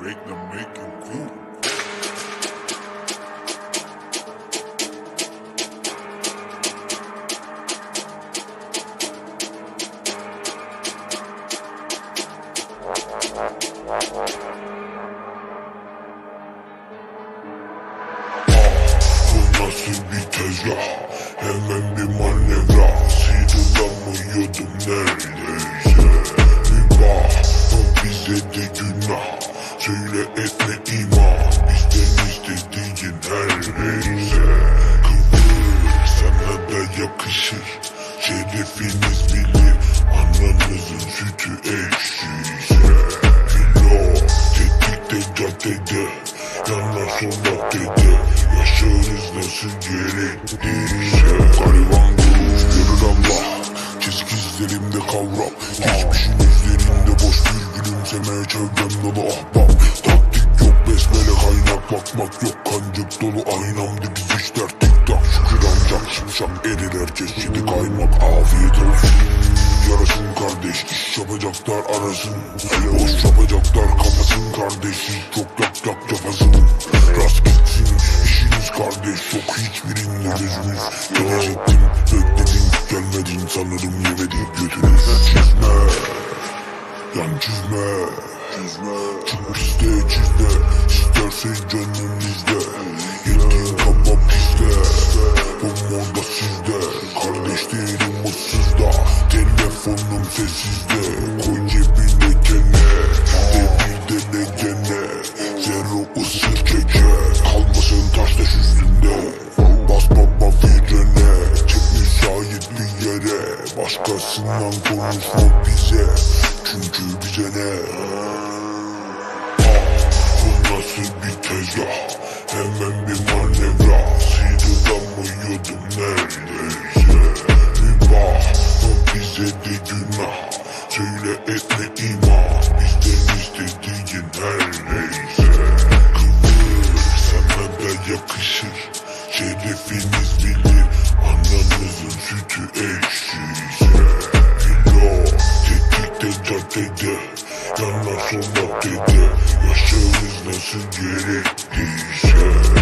Break the making cool. Bu nasıl bir tezgah? Hemen bir manevra. Sıyrılan mı yudum neredeyse Mübah bize de günah Söyle etme ima Bizden istediğin her neyse. Kıvır sana da yakışır. Şerefiniz bilir Ananızın sütü ekşiyse Filo tetikte caddede Yanlar sola dede. Yaşarız nasıl gerektiyse Gariban Çizik izlerimde kavram. Geçmişin üzerinde boş bir gülümseme Çevrem dolu ahbap. Taktik yok besmele kaynak Bakmak yok. Kancık dolu aynam dibiz işler Tik tak şükür ancak şimşak erir herkes yedi kaymak Afiyet olsun Yarasın kardeş iş yapacaklar arasın. Boş yapacaklar kafasın kardeşi Çok yak yak kafasını Rast gitsin işiniz kardeş Yok hiçbirinde gözünüz Gelecektim bekledin gelmedin sanırım Çizme Çık piste çizme İstersen canın izle Yediğin kaba Bu moda sizde. Kardeş değilim mutsuzda. Telefonum sessizde. Koy cebine gene. Devirde ne gene. Zero ısır keke Kalmasın taş taş üstünde. Bas baba frene Çek müsait bir yere. Başkasından konuşma bize Çünkü bize ne? Bu nasıl bir tezgah. Hemen bir manevra. Sıyrılan mı yudum neredeyse? Mübah. O bize de günah. Söyle etme ima Bizden istediğin her neyse Kıvır. Sana da yakışır. Şerefiniz bilir. Ananızın sütü ekşiyse caddede Yanlar sola dede Yaşarız nasıl gerektiyse